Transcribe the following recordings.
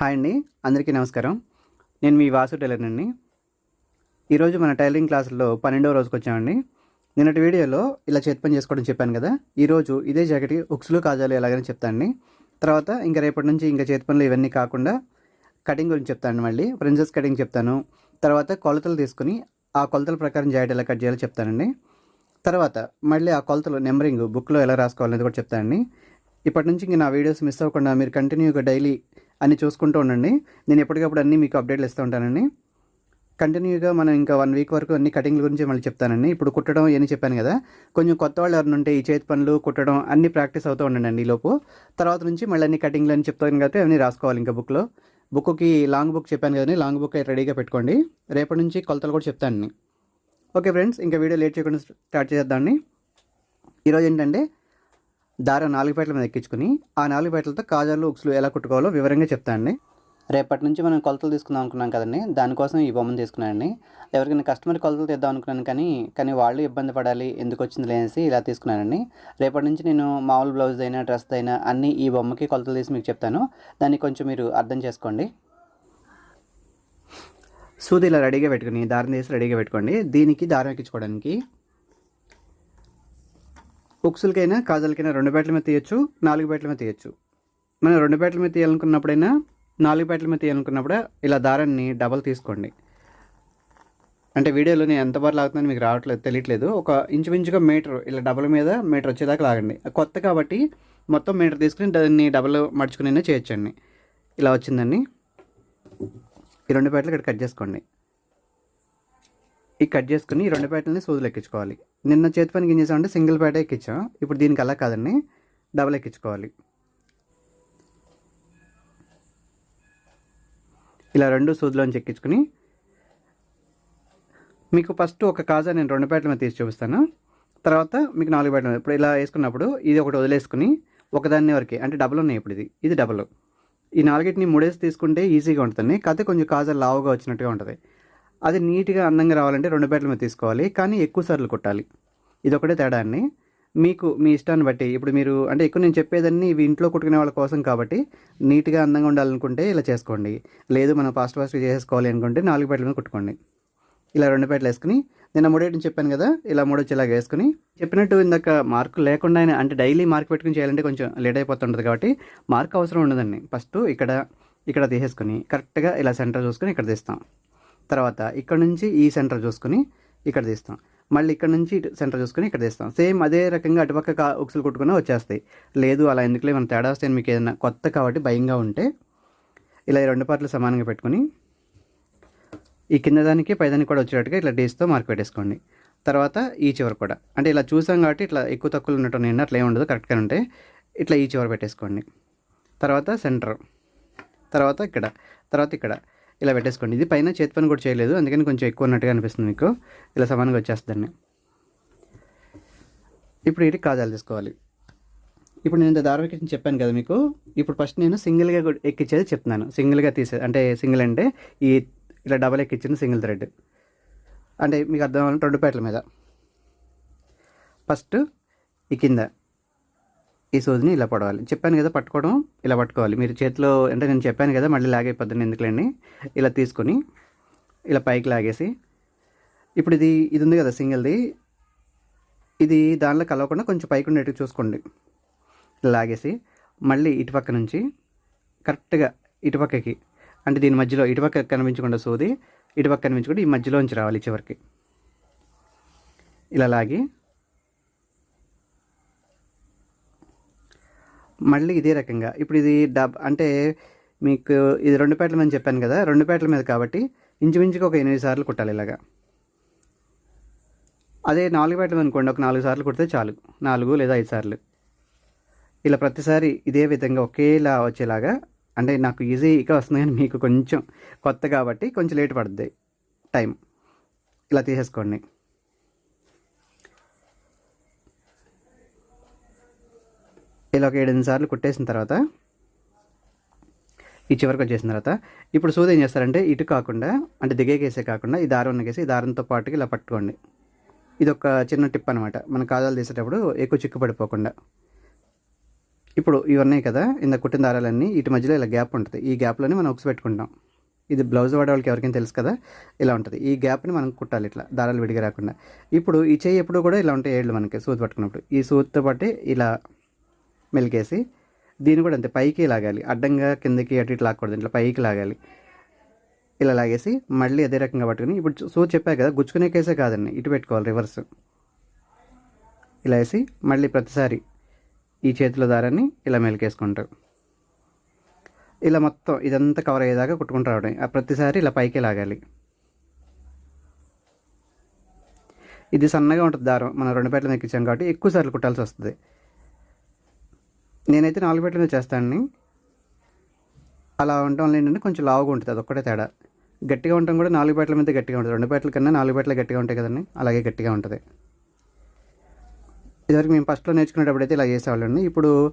Hi అండి అందరికీ నమస్కారం. నేను మీ వాసు టైలర్ అండి. ఈరోజు మన టైలరింగ్ క్లాసుల్లో పన్నెండవ రోజుకి వచ్చామండి. నిన్నటి వీడియోలో ఇలా చేతి పని చేసుకోవడం చెప్పాను కదా ఈరోజు ఇదే జాకెట్కి ఉక్సులు కాజాలు ఎలాగని చెప్తానండి. తర్వాత ఇంకా రేపటి నుంచి ఇంకా చేతి పనులు ఇవన్నీ కాకుండా కటింగ్ గురించి చెప్తాను మళ్ళీ. ప్రిన్సెస్ కటింగ్ చెప్తాను. తర్వాత కొలతలు తీసుకుని ఆ కొలతల ప్రకారం జాకెట్ ఎలా కట్ చేయాలో చెప్తానండి. తర్వాత మళ్ళీ ఆ కొలతలు నెంబరింగ్ బుక్లో ఎలా రాసుకోవాలనేది కూడా చెప్తానండి. ఇప్పటి నుంచి ఇంక నా వీడియోస్ మిస్ అవ్వకుండా మీరు కంటిన్యూగా డైలీ అన్ని చూసుకుంటూ ఉండండి. నేను ఎప్పటికప్పుడు అన్నీ మీకు అప్డేట్లు ఇస్తూ ఉంటానండి. కంటిన్యూగా మనం ఇంకా వన్ వీక్ వరకు అన్ని కటింగ్ల గురించి మళ్ళీ చెప్తానండి. ఇప్పుడు కుట్టడం ఏమని చెప్పాను కదా. కొంచెం కొత్త వాళ్ళు ఎవరైనా ఉంటే ఈ చేతి పనులు కుట్టడం అన్ని ప్రాక్టీస్ అవుతూ ఉండండి ఈ లోపు. తర్వాత నుంచి మళ్ళీ అన్ని కటింగ్లు అని చెప్తాను కాబట్టి అవన్నీ రాసుకోవాలి ఇంకా బుక్లో బుక్కి లాంగ్ బుక్ చెప్పాను కదండి. లాంగ్ బుక్ రెడీగా పెట్టుకోండి. రేపటి నుంచి కొలతలు కూడా చెప్తాను ఓకే ఫ్రెండ్స్ ఇంకా వీడియో లేట్ చేయకుండా స్టార్ట్ చేద్దామండి. ఈరోజు ఏంటంటే దారం నాలుగు పేటల మీద ఎక్కించుకుని ఆ నాలుగు పేటలతో కాజాలు ఉక్సులు ఎలా కుట్టుకోవాలో వివరంగా చెప్తానండి రేపటి నుంచి మనం కొలతలు తీసుకుందాం అనుకున్నాం కదండి. దానికోసం ఈ బొమ్మను తీసుకున్నానండి. ఎవరికైనా కస్టమర్ కొలతలు తెద్దాం అనుకున్నాను కానీ కానీ వాళ్ళు ఇబ్బంది పడాలి ఎందుకు వచ్చింది లేనేసి ఇలా తీసుకున్నానండి. రేపటి నుంచి నేను మామూలు బ్లౌజ్ అయినా డ్రెస్ అయినా అన్నీ ఈ బొమ్మకి కొలతలు తీసి మీకు చెప్తాను. దాన్ని కొంచెం మీరు అర్థం చేసుకోండి. సూది ఇలా రెడీగా పెట్టుకుని దారం తీసి రెడీగా పెట్టుకోండి. దీనికి దారం ఎక్కించుకోవడానికి ఉక్సులకైనా కాజలకైనా రెండు బ్యాట్ల మీద తీయచ్చు నాలుగు బ్యాట్ల మీద తీయచ్చు. మనం రెండు బ్యాట్ల మీద తీయాలనుకున్నప్పుడైనా నాలుగు బ్యాట్ల మీద తీయాలనుకున్నప్పుడు ఇలా దారాన్ని డబల్ తీసుకోండి. అంటే వీడియోలో నేను ఎంత బార్ లాగుతుందని మీకు రావట్లేదు తెలియట్లేదు. ఒక ఇంచుమించుగా మీటర్ ఇలా డబల్ మీద మీటర్ వచ్చేదాకా లాగండి. కొత్త కాబట్టి మొత్తం మీటర్ తీసుకుని దాన్ని డబల్ మడుచుకునే చేయొచ్చండి. ఇలా వచ్చిందండి. ఈ రెండు బ్యాట్లు ఇక్కడ కట్ చేసుకోండి. ఈ కట్ చేసుకుని ఈ రెండు పేటల్ని సూదులు ఎక్కించుకోవాలి. నిన్న చేతి పనికి ఏం చేసామంటే సింగిల్ పేట ఎక్కించాం. ఇప్పుడు దీనికి అలా కాదండి. డబల్ ఎక్కించుకోవాలి. ఇలా రెండు సూదులోంచి ఎక్కించుకుని మీకు ఫస్ట్ ఒక కాజా నేను రెండు పేటల మీద తీసి చూపిస్తాను. తర్వాత మీకు నాలుగు పేటల ఇప్పుడు ఇలా వేసుకున్నప్పుడు ఇది ఒకటి వదిలేసుకుని ఒకదాన్ని వరకే అంటే డబుల్ ఉన్నాయి ఇప్పుడు ఇది. ఇది డబుల్. ఈ నాలుగిటిని మూడేసి తీసుకుంటే ఈజీగా ఉంటుంది కాకపోతే కొంచెం కాజా లావుగా వచ్చినట్టుగా ఉంటుంది. అది నీట్గా అందంగా రావాలంటే రెండు పేటల మీద తీసుకోవాలి కానీ ఎక్కువ సార్లు కుట్టాలి. ఇదొకటే తేడా అండి. మీకు మీ ఇష్టాన్ని బట్టి ఇప్పుడు మీరు అంటే ఎక్కువ నేను చెప్పేదన్నీ ఇవి ఇంట్లో కుట్టుకునే వాళ్ళ కోసం కాబట్టి నీట్గా అందంగా ఉండాలనుకుంటే ఇలా చేసుకోండి. లేదు మనం ఫాస్ట్ ఫాస్ట్గా చేసుకోవాలి అనుకుంటే నాలుగు పేటల మీద కుట్టుకోండి. ఇలా రెండు పేటలు వేసుకుని నిన్న మూడేటిని చెప్పాను కదా ఇలా మూడొచ్చి ఇలాగ వేసుకుని చెప్పినట్టు ఇందాక మార్క్ లేకుండా అంటే డైలీ మార్క్ పెట్టుకుని చేయాలంటే కొంచెం లేట్ అయిపోతుంటుంది కాబట్టి మార్క్ అవసరం ఉండదండి. ఫస్ట్ ఇక్కడ ఇక్కడ తీసేసుకుని కరెక్ట్గా ఇలా సెంటర్ చూసుకుని ఇక్కడ తీస్తాం. తర్వాత ఇక్కడ నుంచి ఈ సెంటర్ చూసుకుని ఇక్కడ తీస్తాం. మళ్ళీ ఇక్కడ నుంచి ఇటు సెంటర్ చూసుకుని ఇక్కడ తీస్తాం. సేమ్ అదే రకంగా అటుపక్క కా ఉక్సులు కొట్టుకుని వచ్చేస్తాయి. లేదు అలా ఎందుకులే మన తేడా వస్తే మీకు ఏదైనా కొత్త కాబట్టి భయంగా ఉంటే ఇలా ఈ రెండు పార్ట్లు సమానంగా పెట్టుకుని ఈ కింద దానికి పైదానికి కూడా వచ్చేటట్టుగా ఇట్లా డేస్తో మార్క్ పెట్టేసుకోండి. తర్వాత ఈ చివరి కూడా. అంటే ఇలా చూసాం కాబట్టి ఇట్లా ఎక్కువ తక్కువలు ఉన్నట్టు నేను అట్లా ఏమి ఉండదు. కరెక్ట్గా ఉంటే ఇట్లా ఈ చివరి పెట్టేసుకోండి. తర్వాత సెంటర్ తర్వాత ఇక్కడ. తర్వాత ఇక్కడ. ఇలా పెట్టేసుకోండి. ఇది పైన చేతి పని కూడా చేయలేదు. అందుకని కొంచెం ఎక్కువ ఉన్నట్టుగా అనిపిస్తుంది మీకు. ఇలా సమానంగా వచ్చేస్తుందండి. ఇప్పుడు ఇది కాజాలు తీసుకోవాలి. ఇప్పుడు నేను దారం ఎక్కించి చెప్పాను కదా మీకు. ఇప్పుడు ఫస్ట్ నేను సింగిల్గా కూడా ఎక్కించేది చెప్తున్నాను. సింగిల్గా తీసే అంటే సింగిల్ అంటే ఈ ఇలా డబల్ ఎక్కించిన సింగిల్ థ్రెడ్. అంటే మీకు అర్థం అవ్వాలంటే రెండు పేటల మీద. ఫస్ట్ ఈ కింద. ఈ సూదిని ఇలా పడవాలి. చెప్పాను కదా పట్టుకోవడం ఇలా పట్టుకోవాలి. మీరు చేతిలో అంటే నేను చెప్పాను కదా మళ్ళీ లాగైపోద్దని ఎందుకులేండి? ఇలా తీసుకొని ఇలా పైకి లాగేసి ఇప్పుడు ఇది ఇది ఉంది కదా సింగిల్ది. ఇది దానిలో కలవకుండా కొంచెం పైకి ఉండేట్టు చూసుకోండి. లాగేసి మళ్ళీ ఇటుపక్క నుంచి కరెక్ట్గా ఇటుపక్కకి అంటే దీని మధ్యలో ఇటుపక్క కనిపించకుండా సూది ఇటుపక్క కనిపించకుండా ఈ మధ్యలోంచి రావాలి చివరికి. ఇలా లాగి మళ్ళీ ఇదే రకంగా. ఇప్పుడు ఇది డబ్ అంటే మీకు ఇది రెండు పేటల మీద చెప్పాను కదా రెండు పేటల మీద కాబట్టి ఇంచుమించుకు ఒక ఎనిమిది సార్లు కుట్టాలి ఇలాగా. అదే నాలుగు పేటలు అనుకోండి ఒక నాలుగు సార్లు కుడితే చాలు. నాలుగు లేదా ఐదు సార్లు. ఇలా ప్రతిసారి ఇదే విధంగా ఒకేలా వచ్చేలాగా అంటే నాకు ఈజీగా వస్తుంది కానీ మీకు కొంచెం కొత్త కాబట్టి కొంచెం లేట్ పడుతుంది టైం. ఇలా తీసేసుకోండి. ఇలా ఒక ఏడెనిమిది సార్లు కుట్టేసిన తర్వాత ఈ చివరికి వచ్చేసిన తర్వాత ఇప్పుడు సూది ఏం చేస్తారంటే ఇటు కాకుండా అంటే దిగేకేసే కాకుండా ఈ దారం ఉన్నకేసి ఈ దారంతో పాటుకి ఇలా పట్టుకోండి. ఇది ఒక చిన్న టిప్ అనమాట మన కాజాలు తీసేటప్పుడు ఎక్కువ చిక్కు పడిపోకుండా ఇప్పుడు ఇవి ఉన్నాయి కదా ఇంత కుట్టిన దారాలన్నీ ఇటు మధ్యలో ఇలా గ్యాప్ ఉంటుంది. ఈ గ్యాప్లోనే మనం ఉక్స్ పెట్టుకుంటాం. ఇది బ్లౌజ్ వాడేవాళ్ళకి ఎవరికైనా తెలుసు కదా ఇలా ఉంటుంది. ఈ గ్యాప్ని మనం కుట్టాలి ఇట్లా దారాలు విడిగా రాకుండా. ఇప్పుడు ఈ చేయి ఎప్పుడు కూడా ఇలా ఉంటాయి ఏళ్ళు మనకి సూది పట్టుకున్నప్పుడు. ఈ సూదితో పాటు ఇలా మెలికేసి దీన్ని కూడా అంతే పైకి లాగాలి. అడ్డంగా కిందకి అటు ఇటు లాక్కూడదు ఇట్లా పైకి లాగాలి. ఇలా లాగేసి మళ్ళీ అదే రకంగా పట్టుకుని ఇప్పుడు చూ- చెప్పా కదా గుచ్చుకునే కేసే కాదండి ఇటు పెట్టుకోవాలి రివర్స్. ఇలా వేసి మళ్ళీ ప్రతిసారి ఈ చేతిలో దారాన్ని ఇలా మెలికేసుకుంటారు ఇలా మొత్తం ఇదంతా కవర్ అయ్యేదాకా కుట్టుకుంటూ రావడం ప్రతిసారి ఇలా పైకి లాగాలి. ఇది సన్నగా ఉంటుంది దారం మనం రెండు పేటలు ఎక్కించాం కాబట్టి ఎక్కువ సార్లు కుట్టాల్సి వస్తుంది. నేనైతే నాలుగు పేటల చేస్తానండి. అలా ఉండటం వల్ల ఏంటంటే కొంచెం లావుగా ఉంటుంది అది ఒక్కటే తేడా. గట్టిగా ఉండటం కూడా నాలుగు పేటల మీద గట్టిగా ఉంటుంది. రెండు బేటల కన్నా నాలుగు పేటలు గట్టిగా ఉంటాయి కదండి అలాగే గట్టిగా ఉంటుంది. ఇదివరకు మేము ఫస్ట్లో నేర్చుకునేటప్పుడు అయితే ఇలా చేసేవాళ్ళండి. ఇప్పుడు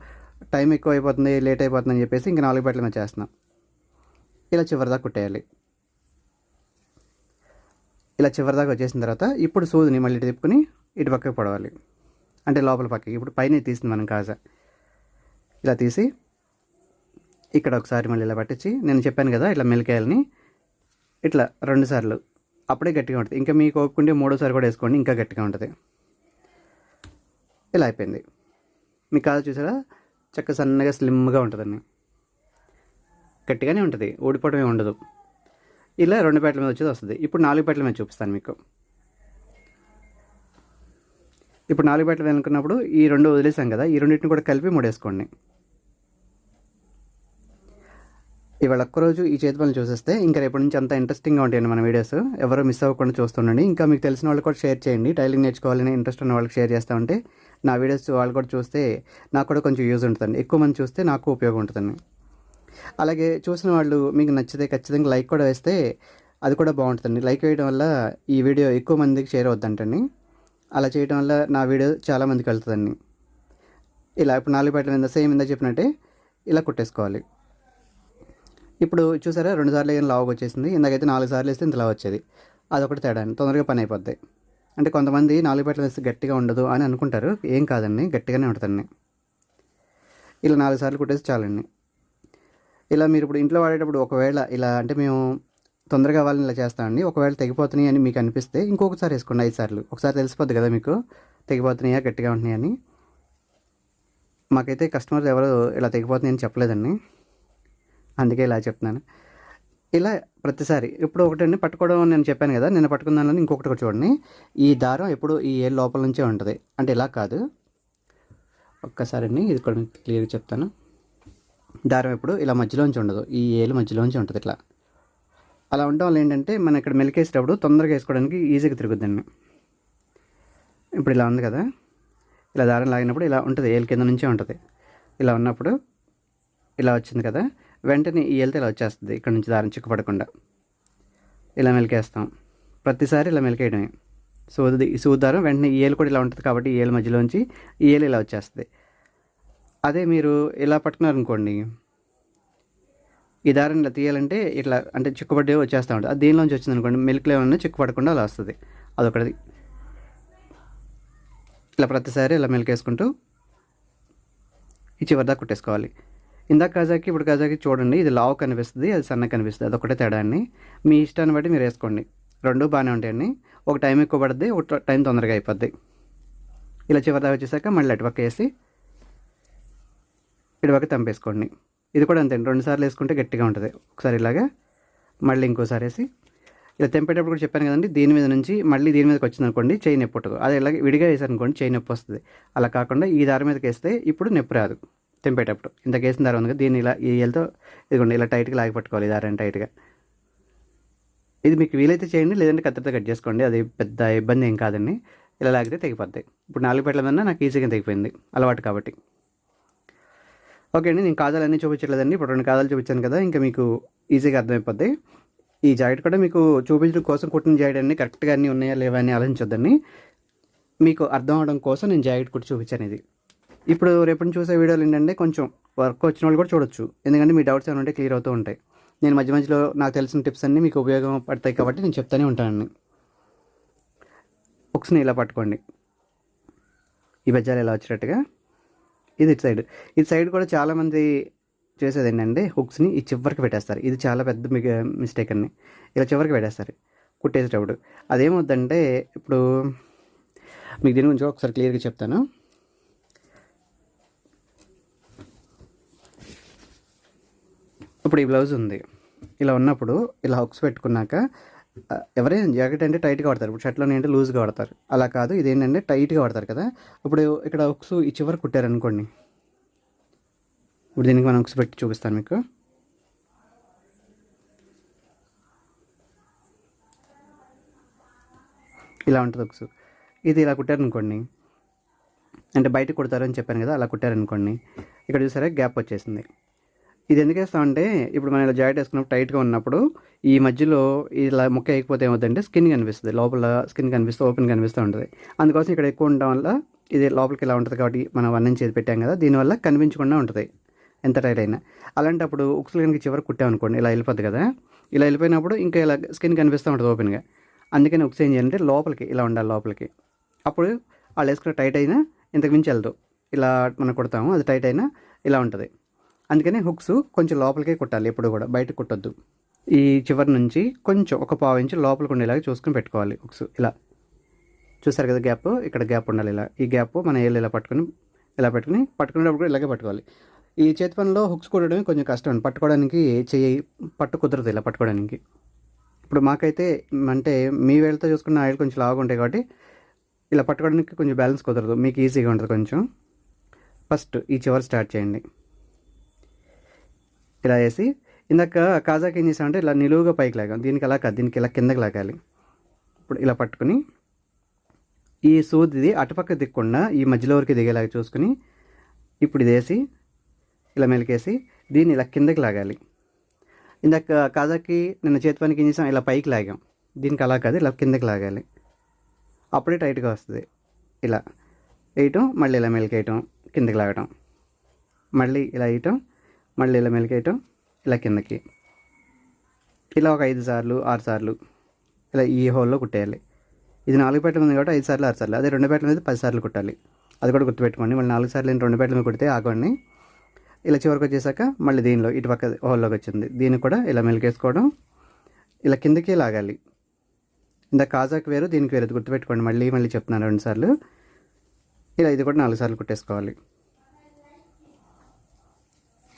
టైం ఎక్కువ అయిపోతుంది లేట్ అయిపోతుంది అని చెప్పేసి ఇంకా నాలుగు పేటల మీద చేస్తున్నాం. ఇలా చివరిదాకా కుట్టేయాలి. ఇలా చివరిదాకా వచ్చేసిన తర్వాత ఇప్పుడు సూదిని మళ్ళీ ఇటు తిప్పుకొని ఇటు పక్కకి పడవాలి. అంటే లోపల పక్కకి ఇప్పుడు పైన తీసింది మనం కాజా. ఇలా తీసి ఇక్కడ ఒకసారి మళ్ళీ ఇలా పట్టించి నేను చెప్పాను కదా ఇట్లా మెలికేయాలని ఇట్లా రెండు సార్లు. అప్పుడే గట్టిగా ఉంటుంది. ఇంకా మీకు ఒప్పుకుంటే మూడోసారి కూడా వేసుకోండి ఇంకా గట్టిగా ఉంటుంది. ఇలా అయిపోయింది. మీకు కాదు చూసారా? చక్క సన్నగా స్లిమ్గా ఉంటుందండి. గట్టిగానే ఉంటుంది. ఊడిపోవడమే ఉండదు. ఇలా రెండు పేటల మీద వచ్చేది వస్తుంది. ఇప్పుడు నాలుగు పేటల మీద చూపిస్తాను మీకు. ఇప్పుడు నాలుగు బయటలు అనుకున్నప్పుడు ఈ రెండు వదిలేసాం కదా ఈ రెండింటిని కూడా కలిపి మూడేసుకోండి. ఇవాళ ఒక్కరోజు ఈ చేతి పనులు చూసేస్తే ఇంకా రేపటి నుంచి అంత ఇంట్రెస్టింగ్గా ఉంటాయండి మన వీడియోస్ ఎవరో మిస్ అవ్వకుండా చూస్తుండండి. ఇంకా మీకు తెలిసిన వాళ్ళు కూడా షేర్ చేయండి. టైలింగ్ నేర్చుకోవాలని ఇంట్రెస్ట్ ఉన్న వాళ్ళకి షేర్ చేస్తూ ఉంటే నా వీడియోస్ వాళ్ళు కూడా చూస్తే నాకు కూడా కొంచెం యూజ్ ఉంటుందండి. ఎక్కువ మంది చూస్తే నాకు ఉపయోగం ఉంటుందండి. అలాగే చూసిన వాళ్ళు మీకు నచ్చితే ఖచ్చితంగా లైక్ కూడా వేస్తే అది కూడా బాగుంటుందండి. లైక్ వేయడం వల్ల ఈ వీడియో ఎక్కువ మందికి షేర్ అవుద్దంటండి అలా చేయడం వల్ల నా వీడియో చాలామందికి వెళ్తుందండి. ఇలా ఇప్పుడు నాలుగు పేటల ఇందా సేమ్ ఇందా చెప్పినట్టే ఇలా కుట్టేసుకోవాలి. ఇప్పుడు చూసారా రెండు సార్లు అయిన లావుగా వచ్చేసింది. ఇందాకైతే నాలుగు సార్లు వేస్తే ఇంత వచ్చేది. అదొకటి తేడా అండి. తొందరగా పని అయిపోద్ది. అంటే కొంతమంది నాలుగు పేటలు వేస్తే గట్టిగా ఉండదు అని అనుకుంటారు. ఏం కాదండి గట్టిగానే ఉంటుందండి. ఇలా నాలుగు సార్లు కుట్టేసి చాలండి. ఇలా మీరు ఇప్పుడు ఇంట్లో వాడేటప్పుడు ఒకవేళ ఇలా అంటే మేము తొందరగా అవ్వాలని ఇలా చేస్తామండి ఒకవేళ తెగిపోతున్నాయి అని మీకు అనిపిస్తే ఇంకొకసారి వేసుకోండి. ఐదు సార్లు. ఒకసారి తెలిసిపోద్ది కదా మీకు? తెగిపోతున్నాయా? గట్టిగా ఉంటున్నాయని మాకైతే కస్టమర్స్ ఎవరు ఇలా తెగిపోతున్నాయని చెప్పలేదండి. అందుకే ఇలా చెప్తున్నాను. ఇలా ప్రతిసారి ఇప్పుడు ఒకటండి పట్టుకోవడం నేను చెప్పాను కదా నేను పట్టుకున్న దానిలో ఇంకొకటి కూడా చూడండి. ఈ దారం ఎప్పుడు ఈ ఏ లోపల నుంచే ఉంటుంది. అంటే ఇలా కాదు. ఒక్కసారి అండి ఇది కూడా క్లియర్గా చెప్తాను. దారం ఎప్పుడు ఇలా మధ్యలోంచి ఉండదు. ఈ ఏలు మధ్యలోంచి ఉంటుంది ఇట్లా. అలా ఉండడం వల్ల ఏంటంటే మనం ఇక్కడ మెలికేసేటప్పుడు తొందరగా వేసుకోవడానికి ఈజీగా తిరుగుద్దండి ఇప్పుడు ఇలా ఉంది కదా. ఇలా దారం లాగినప్పుడు ఇలా ఉంటుంది ఏళ్ళ కింద నుంచే ఉంటుంది. ఇలా ఉన్నప్పుడు ఇలా వచ్చింది కదా. వెంటనే ఈ ఏలితో ఇలా వచ్చేస్తుంది ఇక్కడ నుంచి దారం చిక్కుపడకుండా. ఇలా మెలికేస్తాం. ప్రతిసారి ఇలా మెలికేయడమే. సూది ఈ సూది దారం వెంటనే ఈ ఏలు కూడా ఇలా ఉంటుంది కాబట్టి ఈ ఏలు మధ్యలోంచి ఈ ఏలు ఇలా వచ్చేస్తుంది. అదే మీరు ఇలా పట్టుకున్నారనుకోండి ఈ దారం ఇలా తీయాలంటే ఇట్లా అంటే చిక్కుపడ్డే వచ్చేస్తూ ఉంటుంది. అది దీనిలోంచి వచ్చింది అనుకోండి మిల్క్లో ఏమన్నా చిక్కుపడకుండా అలా వస్తుంది. అదొకటి. ఇలా ప్రతిసారి ఇలా మిల్క్ వేసుకుంటూ ఈ చివరిదా కుట్టేసుకోవాలి. ఇందాక కాజాకి ఇప్పుడు కాజాకి చూడండి ఇది లావు కనిపిస్తుంది అది సన్న కనిపిస్తుంది అదొకటే తేడా అండి. మీ ఇష్టాన్ని బట్టి మీరు వేసుకోండి. రెండు బాగానే ఉంటాయండి ఒక టైం ఎక్కువ పడుద్ది ఒక టైం తొందరగా అయిపోద్ది. ఇలా చివరిదాకా వచ్చేసాక మళ్ళీ అటుపక్క వేసి ఇటుపక్క తంపేసుకోండి. ఇది కూడా అంతే రెండు సార్లు వేసుకుంటే గట్టిగా ఉంటుంది. ఒకసారి ఇలాగా మళ్ళీ ఇంకోసారి వేసి. ఇలా తెంపేటప్పుడు కూడా చెప్పాను కదండి దీని మీద నుంచి మళ్ళీ దీని మీదకి వచ్చింది అనుకోండి చేయి నొప్పి ఉంటుంది అదే ఇలాగ విడిగా వేసారు అనుకోండి చేయి నొప్పి వస్తుంది. అలా కాకుండా ఈ దారి మీదకి వేస్తే ఇప్పుడు నొప్పి రాదు తెంపేటప్పుడు. ఇంత వేసిన దారి ఉంది కదా దీన్ని ఇలా ఈ ఎల్తో ఇదిగోండి ఇలా టైట్గా లాగి పట్టుకోవాలి ఈ దారాన్ని టైట్గా. ఇది మీకు వీలైతే చేయండి లేదంటే కత్తిరితో కట్ చేసుకోండి. అది పెద్ద ఇబ్బంది ఏం కాదండి. ఇలా లాగితే తెగిపోద్ది. ఇప్పుడు నాలుగు పెట్టల నాకు ఈజీగా తెగిపోయింది. అలవాటు కాబట్టి. ఓకే అండి నేను కాజాలు అన్నీ చూపించట్లేదండి. ఇప్పుడు రెండు కాజాలు చూపించాను కదా ఇంకా మీకు ఈజీగా అర్థమైపోద్ది. ఈ జాకెట్ కూడా మీకు చూపించడం కోసం కుట్టిన జాకెట్ అన్ని కరెక్ట్గా అన్నీ ఉన్నాయా లేవా అని ఆలోచించొద్దండి. మీకు అర్థం అవడం కోసం నేను జాకెట్ కుట్టి చూపించాను ఇది. ఇప్పుడు రేపటి చూసే వీడియోలు ఏంటంటే కొంచెం వర్క్ వచ్చిన వాళ్ళు కూడా చూడొచ్చు. ఎందుకంటే మీ డౌట్స్ ఏమైనా ఉంటే క్లియర్ అవుతూ ఉంటాయి. నేను మధ్య మధ్యలో నాకు తెలిసిన టిప్స్ అన్నీ మీకు ఉపయోగపడతాయి కాబట్టి నేను చెప్తానే ఉంటానండి. బుక్స్ని ఇలా పట్టుకోండి. ఈ బజ్జాలు ఇలా వచ్చేటట్టుగా ఇది ఇటు సైడ్. ఇటు సైడ్ కూడా చాలామంది చేసేది ఏంటంటే హుక్స్ని ఈ చివరికి పెట్టేస్తారు. ఇది చాలా పెద్ద మిస్టేక్ అండి. ఇలా చివరికి పెట్టేస్తారు. కుట్టేసేటప్పుడు. అదేమవుద్దంటే ఇప్పుడు మీకు దీని గురించి ఒకసారి క్లియర్గా చెప్తాను. ఇప్పుడు ఈ బ్లౌజ్ ఉంది. ఇలా ఉన్నప్పుడు ఇలా హుక్స్ పెట్టుకున్నాక ఎవరైనా జాకెట్ అంటే టైట్గా పడతారు ఇప్పుడు షర్ట్లో ఏంటంటే లూజ్గా వాడతారు. అలా కాదు. ఇదేంటంటే టైట్గా వాడతారు కదా. ఇప్పుడు ఇక్కడ హుక్స్ ఈ చివరి కుట్టారనుకోండి. ఇప్పుడు దీనికి మనం హుక్స్ పెట్టి చూపిస్తాను మీకు. ఇలా ఉంటుంది హుక్స్ ఇది ఇలా కుట్టారనుకోండి. అంటే బయట కుడతారని చెప్పాను కదా అలా కుట్టారనుకోండి. ఇక్కడ చూసారా? గ్యాప్ వచ్చేసింది. ఇది ఎందుకు వేస్తామంటే ఇప్పుడు మనం ఇలా జాకెట్ వేసుకున్నప్పుడు టైట్గా ఉన్నప్పుడు ఈ మధ్యలో ఇలా ముక్క వేయకపోతే ఏమవుతుందంటే స్కిన్ కనిపిస్తుంది. లోపల స్కిన్ కనిపిస్తూ ఓపెన్ కనిపిస్తూ ఉంటుంది. అందుకోసం ఇక్కడ ఎక్కువ ఉండడం వల్ల ఇది లోపలికి ఇలా ఉంటుంది కాబట్టి మనం వన్ ఇంచ్ పెట్టాం కదా దీనివల్ల కనిపించకుండా ఉంటుంది. ఎంత టైట్ అయినా. అలాంటప్పుడు ఉక్సులు కనుక చివరి కుట్టామనుకోండి ఇలా వెళ్ళిపోద్ది కదా. ఇలా వెళ్ళిపోయినప్పుడు ఇంకా ఇలా స్కిన్ కనిపిస్తూ ఉంటుంది ఓపెన్గా. అందుకని ఉక్స్ ఏం చేయాలంటే లోపలికి ఇలా ఉండాలి లోపలికి. అప్పుడు వాళ్ళు వేసుకున్న టైట్ అయినా ఇంతకు మించి వెళ్తావు ఇలా మనం కుడతాము అది టైట్ అయినా ఇలా ఉంటుంది. అందుకని హుక్స్ కొంచెం లోపలికే కుట్టాలి ఎప్పుడు కూడా బయట కుట్టొద్దు. ఈ చివరి నుంచి కొంచెం ఒక పావు ఇంచు లోపలికి ఉండేలాగా చూసుకుని పెట్టుకోవాలి హుక్స్ ఇలా. చూసారు కదా గ్యాప్? ఇక్కడ గ్యాప్ ఉండాలి ఇలా. ఈ గ్యాప్ మన ఏళ్ళు ఇలా పట్టుకుని ఇలా పెట్టుకుని పట్టుకునేటప్పుడు కూడా ఇలాగే పట్టుకోవాలి. ఈ చేతి పనిలో హుక్స్ కొట్టడం కొంచెం కష్టం పట్టుకోవడానికి చెయ్యి పట్టు కుదరదు ఇలా పట్టుకోవడానికి. ఇప్పుడు మాకైతే అంటే మీ వేళతో చూసుకున్న ఆయిల్ కొంచెం లావుగా ఉంటాయి కాబట్టి ఇలా పట్టుకోవడానికి కొంచెం బ్యాలెన్స్ కుదరదు మీకు ఈజీగా ఉంటుంది కొంచెం. ఫస్ట్ ఈ చివరి స్టార్ట్ చేయండి. ఇలా వేసి ఇందాక కాజాకి ఏం చేసామంటే ఇలా నిలువుగా పైకి లాగాం. దీనికి అలా కాదు దీనికి ఇలా కిందకి లాగాలి. ఇప్పుడు ఇలా పట్టుకుని ఈ సూదిది అటుపక్క దిక్కుండా ఈ మధ్యలో వరకు దిగేలాగా చూసుకుని ఇప్పుడు ఇది వేసి ఇలా మెలికేసి దీన్ని ఇలా కిందకి లాగాలి. ఇందాక కాజాకి నిన్న చేతి పనికి ఏం చేసాం ఇలా పైకి లాగాం. దీనికి అలా కాదు ఇలా కిందకి లాగాలి. అప్పుడే టైట్గా వస్తుంది. ఇలా వేయటం మళ్ళీ ఇలా మెలికేయటం కిందకి లాగటం. మళ్ళీ ఇలా వేయటం మళ్ళీ ఇలా మెలికేయటం ఇలా కిందకి. ఇలా ఒక ఐదు సార్లు ఆరు సార్లు ఇలా ఈ హోల్లో కుట్టేయాలి. ఇది నాలుగు పెట్టలు ఉంది కాబట్టి ఐదు సార్లు ఆరు సార్లు. అదే రెండు పెట్టల మీద పది సార్లు కుట్టాలి. అది కూడా గుర్తుపెట్టుకోండి. మళ్ళీ నాలుగు సార్లు నేను రెండు పెట్టల మీద కుడితే ఆగండి. ఇలా చివరికి వచ్చేసాక మళ్ళీ దీనిలో ఇటు పక్క హోల్లోకి వచ్చింది. దీన్ని కూడా ఇలా మెలికేసుకోవడం ఇలా కిందకి లాగాలి. ఇంత కాజాకి వేరు దీనికి వేరు గుర్తుపెట్టుకోండి. మళ్ళీ మళ్ళీ చెప్తున్నాను రెండు సార్లు. ఇలా ఇది కూడా నాలుగు సార్లు కుట్టేసుకోవాలి.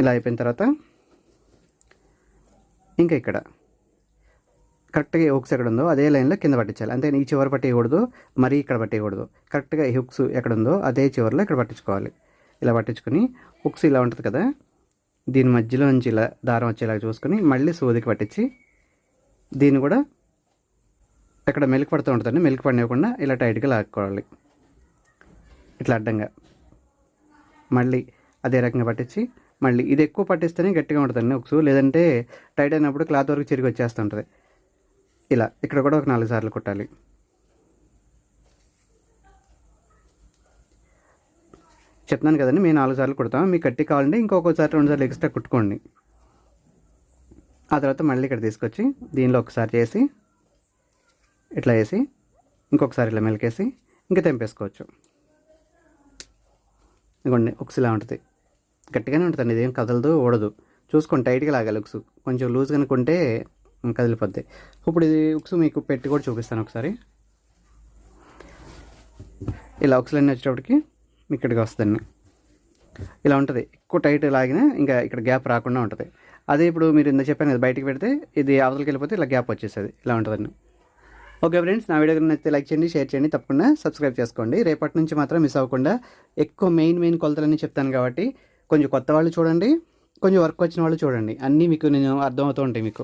ఇలా అయిపోయిన తర్వాత ఇంకా ఇక్కడ కరెక్ట్గా హుక్స్ ఎక్కడ ఉందో అదే లైన్లో కింద పట్టించాలి. అంతే ఈ చివరి పట్టేయకూడదు మరీ ఇక్కడ పట్టేయకూడదు. కరెక్ట్గా ఈ హుక్స్ ఎక్కడ ఉందో అదే చివరిలో ఇక్కడ పట్టించుకోవాలి. ఇలా పట్టించుకొని హుక్స్ ఇలా ఉంటుంది కదా దీని మధ్యలో నుంచి ఇలా దారం వచ్చేలాగా చూసుకొని మళ్ళీ సూదికి పట్టించి దీన్ని కూడా అక్కడ మెలికి పడుతూ ఉంటుందండి మెలికి పడినవ్వకుండా ఇలా టైట్గా లాక్కోవాలి. ఇట్లా అడ్డంగా. మళ్ళీ అదే రకంగా పట్టించి మళ్ళీ ఇది ఎక్కువ పట్టిస్తేనే గట్టిగా ఉంటుందండి ఒకసు లేదంటే టైట్ అయినప్పుడు క్లాత్ వరకు చిరిగి వచ్చేస్తుంటుంది. ఇలా ఇక్కడ కూడా ఒక నాలుగు సార్లు కుట్టాలి. చెప్తున్నాను కదండి మేము నాలుగు సార్లు కుడతాం. మీకు కట్టి కావాలంటే ఇంకొకసారి రెండు సార్లు ఎక్స్ట్రా కుట్టుకోండి. ఆ తర్వాత మళ్ళీ ఇక్కడ తీసుకొచ్చి దీనిలో ఒకసారి చేసి ఇట్లా వేసి ఇంకొకసారి ఇలా మెలికేసి ఇంకా తెంపేసుకోవచ్చు. ఇదిగోండి ఒకసిలా ఇలా ఉంటుంది. గట్టిగానే ఉంటుందండి ఇదేం కదలదు ఓడదు చూసుకోండి టైట్గా లాగాలి లుక్స్ కొంచెం లూజ్ కనుక్కుంటే కదిలిపోద్ది. ఇప్పుడు ఇది ఉక్స్ మీకు పెట్టి కూడా చూపిస్తాను ఒకసారి. ఇలా ఉక్స్లన్నీ వచ్చేటప్పటికి మీకు ఇక్కడికి వస్తుందండి ఇలా ఉంటుంది. ఎక్కువ టైట్ లాగినా ఇంకా ఇక్కడ గ్యాప్ రాకుండా ఉంటుంది. అదే ఇప్పుడు మీరు ఇంత చెప్పాను కదా బయటకు పెడితే ఇది అవతలకి వెళ్ళిపోతే ఇలా గ్యాప్ వచ్చేస్తుంది ఇలా ఉంటుందండి ఓకే ఫ్రెండ్స్ నా వీడియో నచ్చితే లైక్ చేయండి షేర్ చేయండి తప్పకుండా సబ్స్క్రైబ్ చేసుకోండి. రేపటి నుంచి మాత్రం మిస్ అవ్వకుండా ఎక్కువ మెయిన్ మెయిన్ కొలతలన్నీ చెప్తాను కాబట్టి కొంచెం కొత్త వాళ్ళు చూడండి కొంచెం వర్క్ వచ్చిన వాళ్ళు చూడండి. అన్నీ మీకు నేను అర్థమవుతూ ఉంటాయి మీకు.